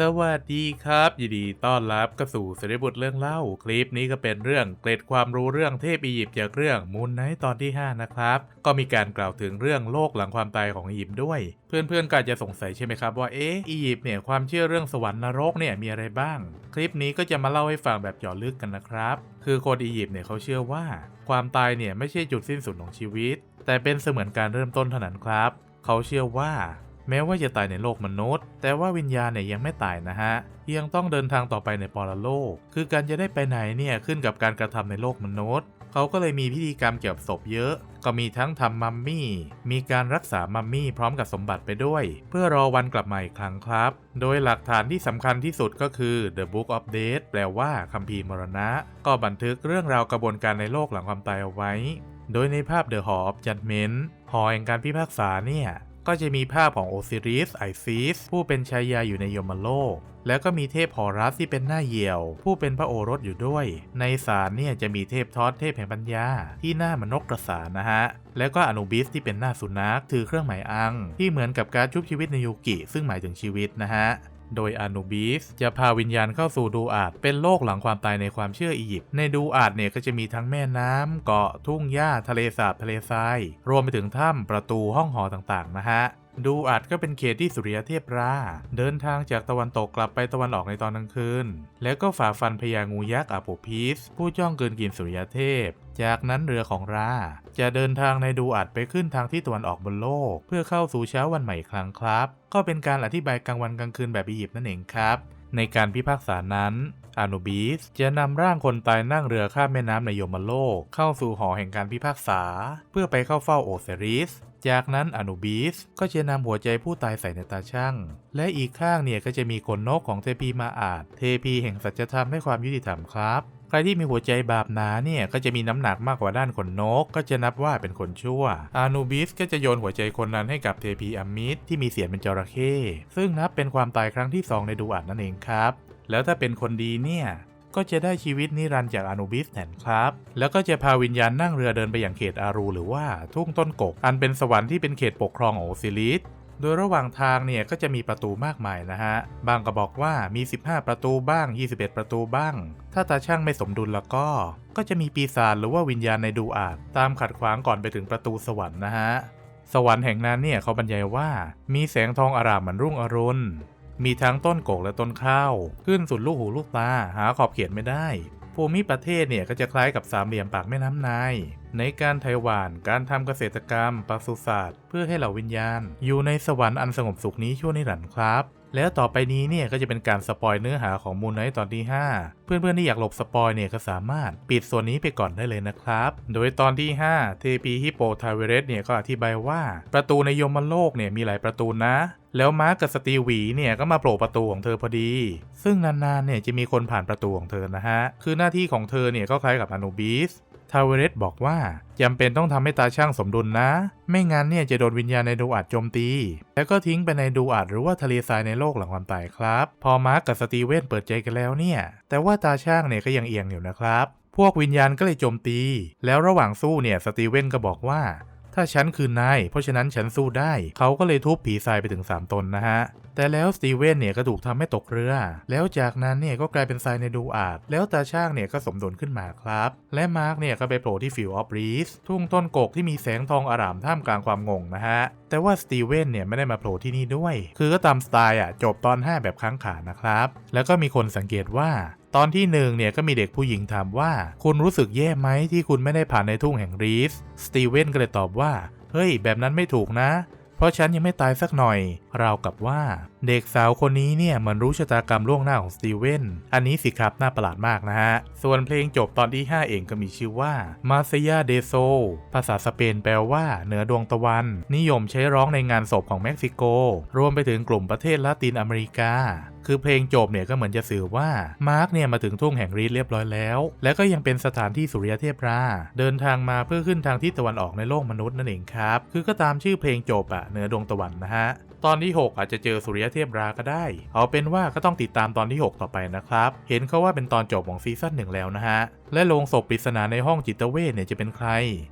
สวัสดีครับ ยินดีต้อนรับเข้าสู่สริบุตรเรื่องเล่า คลิปนี้ก็เป็นเรื่องเกร็ดความรู้เรื่องเทพอียิปต์จากเรื่องมูนไนท์ตอนที่ 5 นะครับ ก็มีการกล่าวถึงเรื่องโลกหลังความตายของอียิปต์ด้วย เพื่อนๆก็จะสงสัยใช่ไหมครับว่าเอ๊ะอียิปต์เนี่ยความเชื่อเรื่องสวรรค์นรกเนี่ยมีอะไรบ้าง คลิปนี้ก็จะมาเล่าให้ฟังแบบเจาะลึกกันนะครับ คือคนอียิปต์เนี่ยเขาเชื่อว่า ความตายเนี่ยไม่ใช่จุดสิ้นสุดของชีวิต แต่เป็นเสมือนการเริ่มต้นเท่านั้นครับ เขาเชื่อว่า แม้ว่าจะตายในโลกมนุษย์ แต่ว่าวิญญาณเนี่ยยังไม่ตายนะฮะยังต้องเดินทางต่อไปในปรโลก คือการจะได้ไปไหนเนี่ยขึ้นกับการกระทำในโลกมนุษย์เขาก็เลยมีพิธีกรรมเกี่ยวกับศพเยอะ ก็มีทั้งทำมัมมี่ มีการรักษามัมมี่พร้อมกับสมบัติไปด้วย เพื่อรอวันกลับมาอีกครั้งครับ โดยหลักฐานที่สำคัญที่สุดก็คือ The Book of Death แปลว่าคัมภีร์มรณะ ก็บันทึกเรื่องราวกระบวนการในโลกหลังความตายเอาไว้ โดยในภาพ The Hall of Judgment หอแห่งการพิพากษาเนี่ย ก็จะมีภาพของโอซิริสไอซิสผู้เป็นชายาอยู่ในยมโลก แล้วก็มีเทพพอรัสที่เป็นหน้าเหี่ยว ผู้เป็นพระโอรสอยู่ด้วย ในศาลเนี่ยจะมีเทพทอสเทพแห่งปัญญา ที่หน้ามันนกกระสานะฮะ แล้วก็อนุบิสที่เป็นหน้าสุนัขถือเครื่องหมายอัง ที่เหมือนกับการชุบชีวิตในยูกิ ซึ่งหมายถึงชีวิตนะฮะ โดยอนูบิสจะพาวิญญาณเข้าสู่ดูอาดเป็นโลกหลังความตายในความเชื่ออียิปต์ในดูอาดเนี่ยก็จะมีทั้งแม่น้ำเกาะทุ่งหญ้าทะเลสาบทะเลทราย รวมไปถึงถ้ำประตูห้องหอต่างๆนะฮะ ดูอาจก็เป็นเขตที่สุริยเทพรา เดินทางจากตะวันตกกลับไปตะวันออกในตอนกลางคืน แล้วก็ฝ่าฟันพญางูยักษ์อาโปพิสผู้จ้องเกินกินสุริยเทพ จากนั้นเรือของรา จะเดินทางในดูอาจไปขึ้นทางที่ตะวันออกบนโลก เพื่อเข้าสู่เช้าวันใหม่ครั้งครับ ก็เป็นการอธิบายกลางวันกลางคืนแบบอียิปต์นั่นเองครับ ในการพิพากษานั้น อานูบิสจะนำร่างคนตายนั่งเรือข้ามแม่น้ำในโยมโลก เข้าสู่หอแห่งการพิพากษา เพื่อไปเข้าเฝ้าโอเซริส จากนั้นอนูบิสก็จะนำหัวใจผู้ตายใส่ในตาช่างและอีกข้างเนี่ยก็จะมีขนนกของเทพีมาอาจเทพีแห่งสัจธรรมและความยุติธรรมครับใครที่มีหัวใจบาปหนาเนี่ยก็จะมีน้ำหนักมากกว่าด้านขนนก ก็จะนับว่าเป็นคนชั่ว อานูบิสก็จะโยนหัวใจคนนั้นให้กับเทพีอามิดที่มีเสียงเป็นจระเข้ซึ่งนับเป็นความตายครั้งที่สองในดูอาดนั่นเองครับ แล้วถ้าเป็นคนดีเนี่ยก็จะได้ชีวิตนิรันดร์จากอนุบิสแทนครับ แล้วก็จะพาวิญญาณนั่งเรือเดินไปอย่างเขตอารูหรือว่าทุ่งต้นกก อันเป็นสวรรค์ที่เป็นเขตปกครองของโอซิลิส โดยระหว่างทางเนี่ยก็จะมีประตูมากมายนะฮะ บางก็บอกว่ามี 15 ประตูบ้าง 21 ประตูบ้าง ถ้าตาช่างไม่สมดุลแล้วก็ ก็จะมีปีศาจหรือว่าวิญญาณในดูอาจตามขัดขวางก่อนไปถึงประตูสวรรค์นะฮะ สวรรค์แห่งนั้นเนี่ยเขาบรรยายว่า มีแสงทองอารามเหมือนรุ่งอรุณ มีทั้งต้นโกกและต้นข้าว ขึ้นสุดลูกหูลูกตาหาขอบเขตไม่ได้ ภูมิประเทศเนี่ยก็จะคล้ายกับสามเหลี่ยมปากแม่น้ำนายในการไทหวานการทำเกษตรกรรมปศุสัตว์เพื่อให้เหล่าวิญญาณ อยู่ในสวรรค์อันสงบสุขนี้ชั่วนิรันดร์ครับ แล้วต่อไปนี้เนี่ยก็จะเป็นการสปอยเนื้อหาของมูลไนท์ตอนที่ 5 เพื่อนๆที่อยากหลบสปอยเนี่ยก็สามารถปิดส่วนนี้ไปก่อนได้เลยนะครับ โดยตอนที่ 5 เทพีฮิปโปทาเวเรสเนี่ยก็อธิบายว่า ประตูในยมโลกเนี่ยมีหลายประตูนะ แล้วมาร์กกับสตีวีเนี่ยก็มาโผล่ประตูของเธอพอดี ซึ่งนานๆเนี่ยจะมีคนผ่านประตูของเธอนะฮะ คือหน้าที่ของเธอเนี่ยก็คล้ายกับอนูบิสทาวเวเรสบอกว่าจำเป็นต้องทำให้ตาช่างสมดุลนะ ไม่งั้นเนี่ยจะโดนวิญญาณในดูอาจโจมตี แล้วก็ทิ้งไปในดูอาจหรือว่าทะเลทรายในโลกหลังความตายครับ พอมาร์กกับสตีเวนเปิดใจกันแล้วเนี่ย แต่ว่าตาช่างเนี่ยก็ยังเอียงอยู่นะครับ พวกวิญญาณก็เลยโจมตี แล้วระหว่างสู้เนี่ยสตีเวนก็บอกว่า ถ้าฉันคือนายเพราะฉะนั้นฉันสู้ได้ เขาก็เลยทุบผีทรายไปถึง 3 ตนนะฮะ แต่แล้วสตีเวนเนี่ยก็ถูกทำให้ตกเรือ แล้วจากนั้นเนี่ยก็กลายเป็นทรายในดูอาด แล้วตาช่างเนี่ยก็สมดุลขึ้นมาครับ และมาร์กเนี่ยก็ไปโผล่ที่ฟิลออฟรีสทุ่งต้นกกที่มีแสงทองอารามท่ามกลางความงงนะฮะ แต่ว่าสตีเวนเนี่ยไม่ได้มาโผล่ที่นี่ด้วย คือก็ตามสไตล์อะจบตอน 5 แบบค้างขานะครับ แล้วก็มีคนสังเกตว่าตอนที่หนึ่งเนี่ยก็มีเด็กผู้หญิงถามว่า คุณรู้สึกแย่ไหมที่คุณไม่ได้ผ่านในทุ่งแห่งรีส สตีเวนก็เลยตอบว่า เฮ้ย แบบนั้นไม่ถูกนะ เพราะฉันยังไม่ตายสักหน่อย ราวกับว่า เด็กสาวคนนี้เนี่ยเหมันรู้ชะตากรรมล่วงหน้าของสตีเวนอันนี้สิครับน่าประหลาดมากนะฮะ ส่วนเพลงจบตอนที่ 5 เองก็มีชื่อว่ามาเซยาเดโซภาษาสเปนแปลว่าเหนือดวงตะวัน นิยมใช้ร้องในงานศพของเม็กซิโก รวมไปถึงกลุ่มประเทศละตินอเมริกา คือเพลงจบเนี่ยก็เหมือนจะสื่อว่ามาร์กเนี่ยมาถึงทุ่งแห่งรีดเรียบร้อยแล้ว และก็ยังเป็นสถานที่สุริยเทพราเดินทางมาเพื่อขึ้นทางที่ตะวันออกในโลกมนุษย์นั่นเองครับ คือก็ตามชื่อเพลงจบอะเหนือดวงตะวันนะฮะ ตอนที่ 6 อาจจะเจอสุริยเทพราก็ได้ เอาเป็นว่าก็ต้องติดตามตอนที่ 6 ต่อไปนะครับ เห็นเขาว่าเป็นตอนจบของซีซั่นหนึ่งแล้วนะฮะ และโลงศพปริศนาในห้องจิตเวชเนี่ยจะเป็นใคร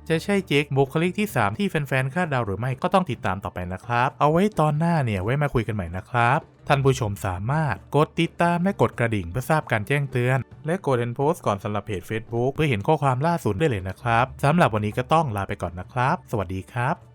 จะใช่เจคบุคลิกที่ 3 ที่แฟนๆคาดเดาหรือไม่ก็ต้องติดตามต่อไปนะครับ เอาไว้ตอนหน้าเนี่ยไว้มาคุยกันใหม่นะครับท่านผู้ชมสามารถกดติดตามและกดกระดิ่งเพื่อทราบการแจ้งเตือน และกดเห็นโพสต์ก่อนสำหรับเพจ Facebook เพื่อเห็นข้อความล่าสุดได้เลยนะครับสำหรับวันนี้ก็ต้องลาไปก่อนนะครับ สวัสดีครับ